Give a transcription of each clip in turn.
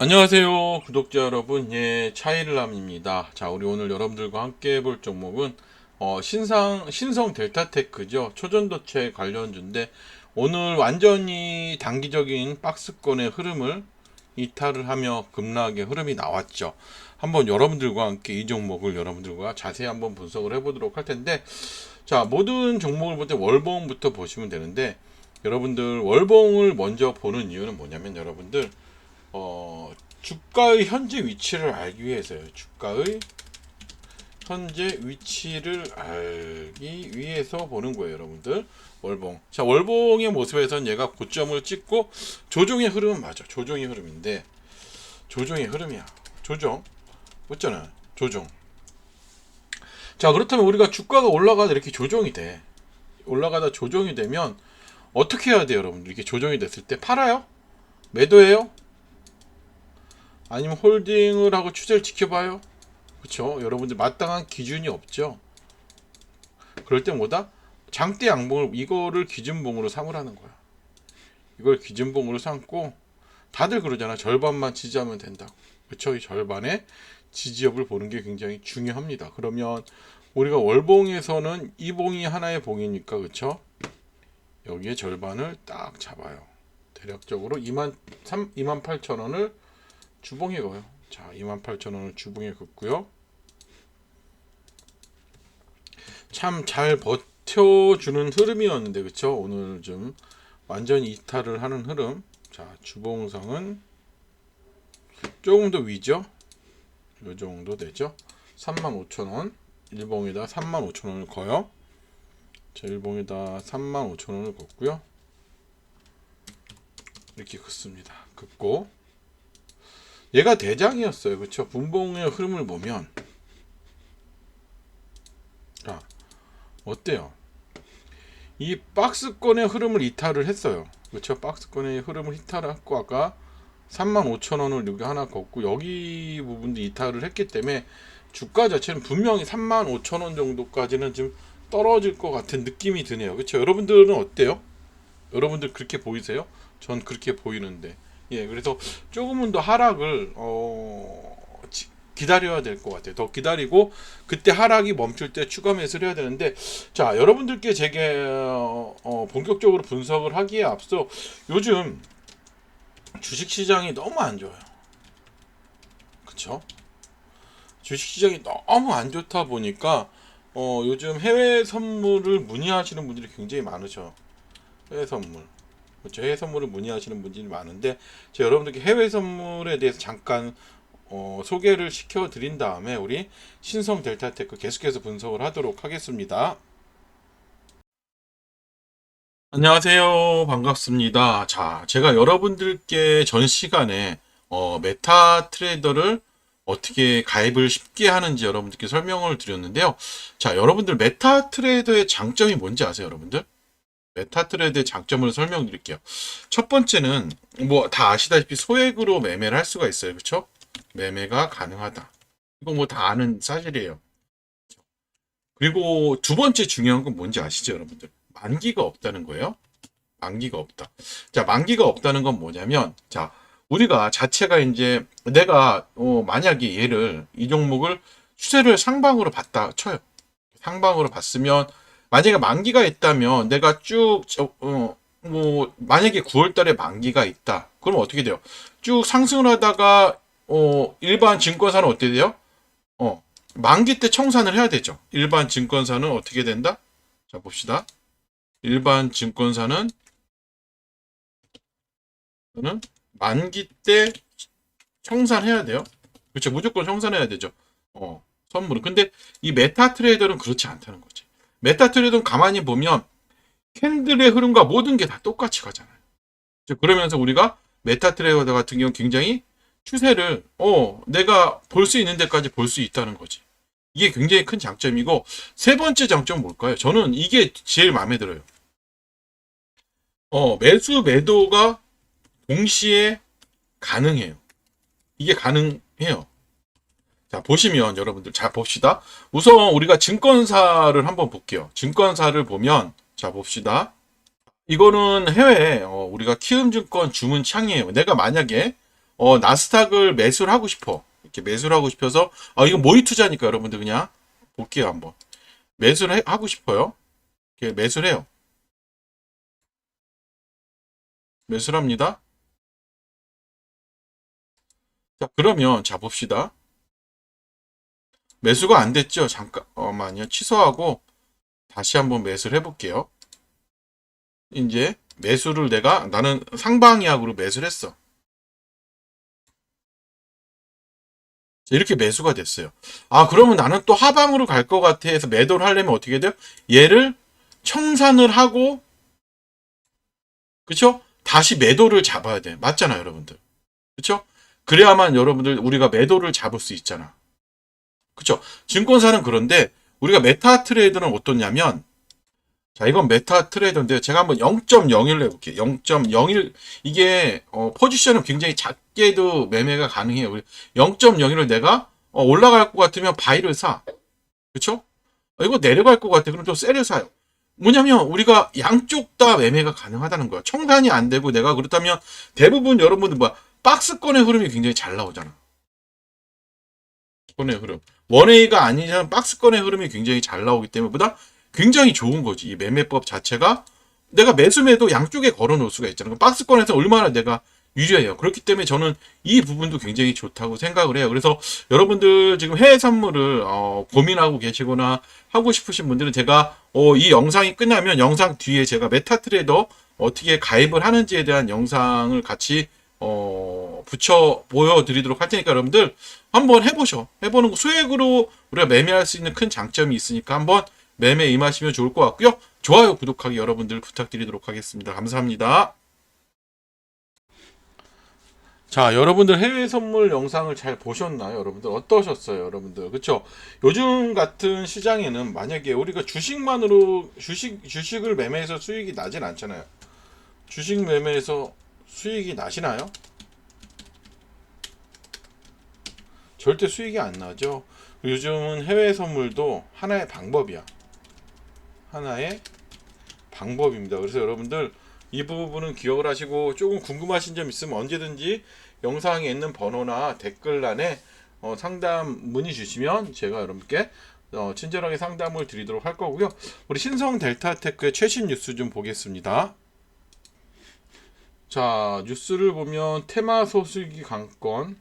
안녕하세요 구독자 여러분. 예 차일남입니다. 자 우리 오늘 여러분들과 함께 볼 종목은 어, 신상 신성 델타테크죠. 초전도체 관련주인데 오늘 완전히 단기적인 박스권의 흐름을 이탈을 하며 급락의 흐름이 나왔죠. 한번 여러분들과 함께 이 종목을 여러분들과 자세히 한번 분석을 해보도록 할 텐데 자 모든 종목을 볼 때 월봉부터 보시면 되는데 여러분들 월봉을 먼저 보는 이유는 뭐냐면 여러분들 어, 주가의 현재 위치를 알기 위해서요. 주가의 현재 위치를 알기 위해서 보는 거예요, 여러분들. 월봉. 자, 월봉의 모습에선 얘가 고점을 찍고 조종의 흐름은 맞아. 조종의 흐름인데 조종의 흐름이야. 조종. 맞잖아. 조종. 자, 그렇다면 우리가 주가가 올라가다 이렇게 조종이 돼. 올라가다 조종이 되면 어떻게 해야 돼요, 여러분들? 이렇게 조종이 됐을 때 팔아요? 매도해요? 아니면 홀딩을 하고 추세를 지켜봐요. 그렇죠? 여러분들 마땅한 기준이 없죠. 그럴 때 뭐다? 장대 양봉을 이거를 기준봉으로 삼으라는 거야. 이걸 기준봉으로 삼고 다들 그러잖아. 절반만 지지하면 된다고. 그렇죠? 이 절반의 지지엽을 보는 게 굉장히 중요합니다. 그러면 우리가 월봉에서는 이 봉이 하나의 봉이니까 그렇죠? 여기에 절반을 딱 잡아요. 대략적으로 2만 3 2만 8천 원을 주봉에 거요. 자, 28,000원을 주봉에 긋고요. 참 잘 버텨주는 흐름이었는데 그쵸? 오늘 좀 완전히 이탈을 하는 흐름. 자, 주봉상은 조금 더 위죠? 요 정도 되죠? 35,000원. 일봉에다 35,000원을 거요. 자, 일봉에다 35,000원을 걷고요. 이렇게 긋습니다. 긋고 얘가 대장이었어요. 그렇죠? 분봉의 흐름을 보면 자, 어때요? 이 박스권의 흐름을 이탈을 했어요. 그렇죠? 박스권의 흐름을 이탈했고 아까 35,000원을 여기 하나 걷고 여기 부분도 이탈을 했기 때문에 주가 자체는 분명히 35,000원 정도까지는 좀 떨어질 것 같은 느낌이 드네요. 그렇죠? 여러분들은 어때요? 여러분들 그렇게 보이세요? 전 그렇게 보이는데 예, 그래서 조금은 더 하락을 어, 지- 기다려야 될 것 같아요. 더 기다리고 그때 하락이 멈출 때 추가 매수를 해야 되는데 자 여러분들께 제게 어, 어, 본격적으로 분석을 하기에 앞서 요즘 주식 시장이 너무 안 좋아요. 그쵸? 주식 시장이 너무 안 좋다 보니까 어, 요즘 해외 선물을 문의하시는 분들이 굉장히 많으셔. 해외 선물. 그렇죠. 해외 선물을 문의하시는 분들이 많은데 제가 여러분들께 해외 선물에 대해서 잠깐 어, 소개를 시켜 드린 다음에 우리 신성 델타테크 계속해서 분석을 하도록 하겠습니다. 안녕하세요. 반갑습니다. 자, 제가 여러분들께 전 시간에 어, 메타 트레이더를 어떻게 가입을 쉽게 하는지 여러분들께 설명을 드렸는데요. 자, 여러분들 메타 트레이더의 장점이 뭔지 아세요, 여러분들? 메타트레드의 장점을 설명드릴게요. 첫 번째는 뭐 다 아시다시피 소액으로 매매를 할 수가 있어요. 그렇죠? 매매가 가능하다. 이거 뭐 다 아는 사실이에요. 그리고 두 번째 중요한 건 뭔지 아시죠, 여러분들? 만기가 없다는 거예요. 만기가 없다. 자, 만기가 없다는 건 뭐냐면 자, 우리가 자체가 이제 내가 어, 만약에 얘를 이 종목을 추세를 상방으로 봤다 쳐요. 상방으로 봤으면 만약에 만기가 있다면 내가 쭉, 저, 어, 뭐, 만약에 9월 달에 만기가 있다. 그럼 어떻게 돼요? 쭉 상승을 하다가, 어, 일반 증권사는 어떻게 돼요? 어, 만기 때 청산을 해야 되죠. 일반 증권사는 어떻게 된다? 자, 봅시다. 일반 증권사는, 는 만기 때 청산해야 돼요. 그렇죠. 무조건 청산해야 되죠. 어, 선물은. 근데 이 메타 트레이더는 그렇지 않다는 거지. 메타트레이드는 가만히 보면 캔들의 흐름과 모든 게 다 똑같이 가잖아요. 그러면서 우리가 메타트레이더 같은 경우 굉장히 추세를 어 내가 볼 수 있는 데까지 볼 수 있다는 거지. 이게 굉장히 큰 장점이고 세 번째 장점은 뭘까요? 저는 이게 제일 마음에 들어요. 어 매수 매도가 동시에 가능해요. 이게 가능해요. 자, 보시면 여러분들 자 봅시다. 우선 우리가 증권사를 한번 볼게요. 증권사를 보면 자 봅시다. 이거는 해외 어, 우리가 키움증권 주문 창이에요. 내가 만약에 어, 나스닥을 매수를 하고 싶어. 이렇게 매수를 하고 싶어서, 아, 이거 모의 투자니까 여러분들 그냥 볼게요, 한번. 매수를 해- 하고 싶어요. 이렇게 매수를 해요. 매수를 합니다. 자, 그러면, 자, 봅시다. 매수가 안 됐죠? 잠깐만요. 취소하고, 다시 한번 매수를 해볼게요. 이제, 매수를 내가, 나는 상방약으로 매수를 했어. 이렇게 매수가 됐어요. 아, 그러면 나는 또 하방으로 갈 것 같아 해서 매도를 하려면 어떻게 돼요? 얘를 청산을 하고, 그쵸? 다시 매도를 잡아야 돼. 맞잖아요, 여러분들. 그쵸? 그래야만 여러분들 우리가 매도를 잡을 수 있잖아. 그쵸? 증권사는 그런데 우리가 메타 트레이더는 어떻냐면, 자, 이건 메타 트레이더인데 제가 한번 0.01로 해볼게요. 0.01 이게 어, 포지션은 굉장히 작게도 매매가 가능해요. 0.01을 내가 어, 올라갈 것 같으면 바이를 사. 그쵸? 어, 이거 내려갈 것 같아. 그럼 또 셀을 사요. 뭐냐면 우리가 양쪽 다 매매가 가능하다는 거야. 청산이 안 되고 내가 그렇다면 대부분 여러분들 뭐야 박스권의 흐름이 굉장히 잘 나오잖아. 권의 흐름. 원웨이가 아니면 박스권의 흐름이 굉장히 잘 나오기 때문에 보다 굉장히 좋은 거지. 이 매매법 자체가 내가 매수매도 양쪽에 걸어 놓을 수가 있잖아. 그럼 박스권에서 얼마나 내가 유리해요. 그렇기 때문에 저는 이 부분도 굉장히 좋다고 생각을 해요. 그래서 여러분들 지금 해외 선물을 어, 고민하고 계시거나 하고 싶으신 분들은 제가 어, 이 영상이 끝나면 영상 뒤에 제가 메타트레이더 어떻게 가입을 하는지에 대한 영상을 같이 어, 붙여 보여드리도록 할 테니까 여러분들 한번 해보셔. 해보는 거 수액으로 우리가 매매할 수 있는 큰 장점이 있으니까 한번 매매 임하시면 좋을 것 같고요. 좋아요, 구독하기 여러분들 부탁드리도록 하겠습니다. 감사합니다. 자, 여러분들 해외 선물 영상을 잘 보셨나요? 여러분들 어떠셨어요? 여러분들 그쵸? 요즘 같은 시장에는 만약에 우리가 주식만으로 주식 주식을 매매해서 수익이 나진 않잖아요. 주식 매매해서 수익이 나시나요? 절대 수익이 안 나죠. 요즘은 해외 선물도 하나의 방법이야. 하나의 방법입니다. 그래서 여러분들 이 부분은 기억을 하시고 조금 궁금하신 점 있으면 언제든지 영상에 있는 번호나 댓글란에 어, 상담 문의 주시면 제가 여러분께 어, 친절하게 상담을 드리도록 할 거고요. 우리 신성 델타테크의 최신 뉴스 좀 보겠습니다. 자 뉴스를 보면 테마 소수기 강권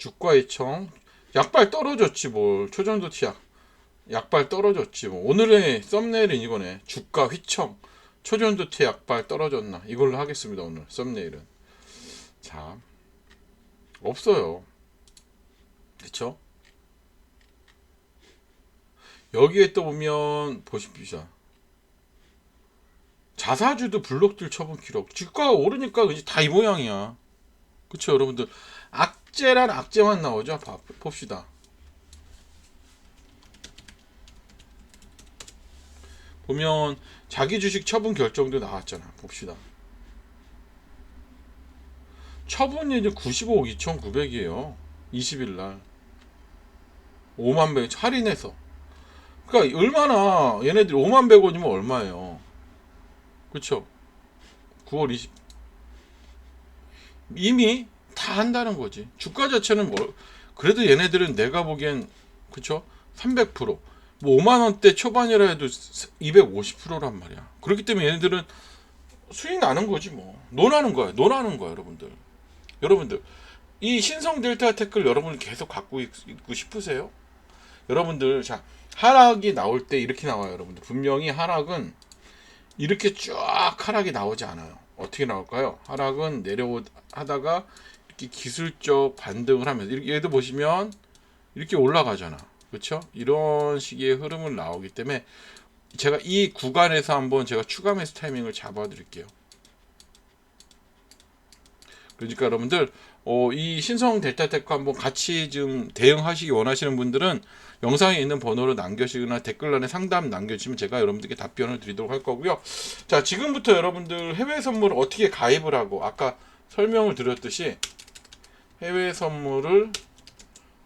주가 이청. 약발 떨어졌지 뭘 초전도 치약. 약발 떨어졌지 뭐. 오늘의 썸네일은 이거네. 주가 휘청. 초전도체 약발 떨어졌나. 이걸로 하겠습니다 오늘 썸네일은. 자. 없어요. 그쵸? 여기에 또 보면 보십시오 자사주도 블록들 처분 기록. 주가가 오르니까 이제 다 이 모양이야. 그쵸 여러분들? 악 재란 악재만 나오죠 봐, 봅시다 보면 자기 주식 처분 결정도 나왔잖아. 봅시다. 처분이 이제 95억 2,900이에요. 20일 날. 5만 100 할인해서. 그러니까 얼마나 얘네들이 5만 100원이면 얼마예요? 그쵸 9월 20 이미 다 한다는 거지. 주가 자체는 뭐 그래도 얘네들은 내가 보기엔 그쵸 300%뭐 5만 원대 초반이라 해도 250%란 말이야. 그렇기 때문에 얘네들은 수익 나는 거지 뭐. 논하는 거야. 논하는 거야, 여러분들. 여러분들 이 신성 델타 테크를 여러분 계속 갖고 있, 고 싶으세요? 여러분들 자 하락이 나올 때 이렇게 나와요, 여러분들. 분명히 하락은 이렇게 쫙 하락이 나오지 않아요. 어떻게 나올까요? 하락은 내려 하다가 이렇게 기술적 반등을 하면서 이렇게 얘도 보시면 이렇게 올라가잖아. 그렇죠? 이런 식의 흐름을 나오기 때문에 제가 이 구간에서 한번 제가 추가 매수 타이밍을 잡아 드릴게요. 그러니까 여러분들 어, 이 신성 델타테크 한번 같이 좀 대응하시기 원하시는 분들은 영상에 있는 번호로 남겨주시거나 댓글란에 상담 남겨주시면 제가 여러분들께 답변을 드리도록 할 거고요. 자, 지금부터 여러분들 해외 선물을 어떻게 가입을 하고 아까 설명을 드렸듯이 해외 선물을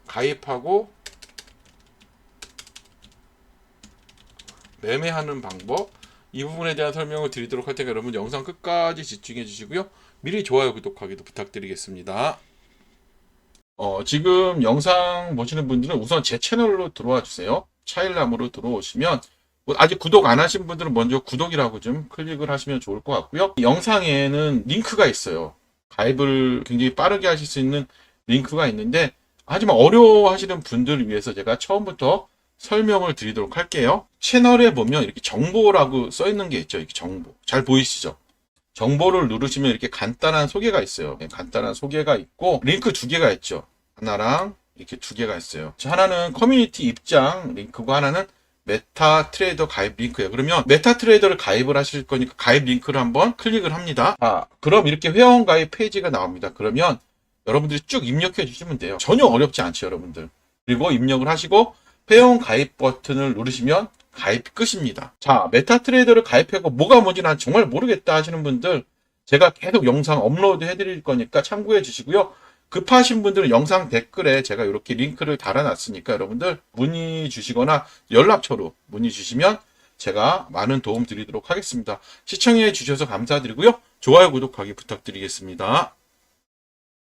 가입하고 매매하는 방법 이 부분에 대한 설명을 드리도록 할 테니까 여러분 영상 끝까지 집중해 주시고요. 미리 좋아요 구독하기도 부탁드리겠습니다. 어, 지금 영상 보시는 분들은 우선 제 채널로 들어와 주세요. 차일남으로 들어오시면 뭐 아직 구독 안 하신 분들은 먼저 구독이라고 좀 클릭을 하시면 좋을 것 같고요. 영상에는 링크가 있어요. 가입을 굉장히 빠르게 하실 수 있는 링크가 있는데 하지만 어려워하시는 분들을 위해서 제가 처음부터 설명을 드리도록 할게요. 채널에 보면 이렇게 정보라고 써 있는 게 있죠. 이렇게 정보. 잘 보이시죠? 정보를 누르시면 이렇게 간단한 소개가 있어요. 네, 간단한 소개가 있고 링크 두 개가 있죠. 하나랑 이렇게 두 개가 있어요. 하나는 커뮤니티 입장 링크고 하나는 메타 트레이더 가입 링크예요. 그러면 메타 트레이더를 가입을 하실 거니까 가입 링크를 한번 클릭을 합니다. 아, 그럼 이렇게 회원 가입 페이지가 나옵니다. 그러면 여러분들이 쭉 입력해 주시면 돼요. 전혀 어렵지 않죠, 여러분들. 그리고 입력을 하시고 회원 가입 버튼을 누르시면 가입 끝입니다. 자, 메타 트레이더를 가입하고 뭐가 뭔지 난 정말 모르겠다 하시는 분들 제가 계속 영상 업로드 해드릴 거니까 참고해 주시고요. 급하신 분들은 영상 댓글에 제가 이렇게 링크를 달아놨으니까 여러분들 문의 주시거나 연락처로 문의 주시면 제가 많은 도움 드리도록 하겠습니다. 시청해 주셔서 감사드리고요. 좋아요, 구독하기 부탁드리겠습니다.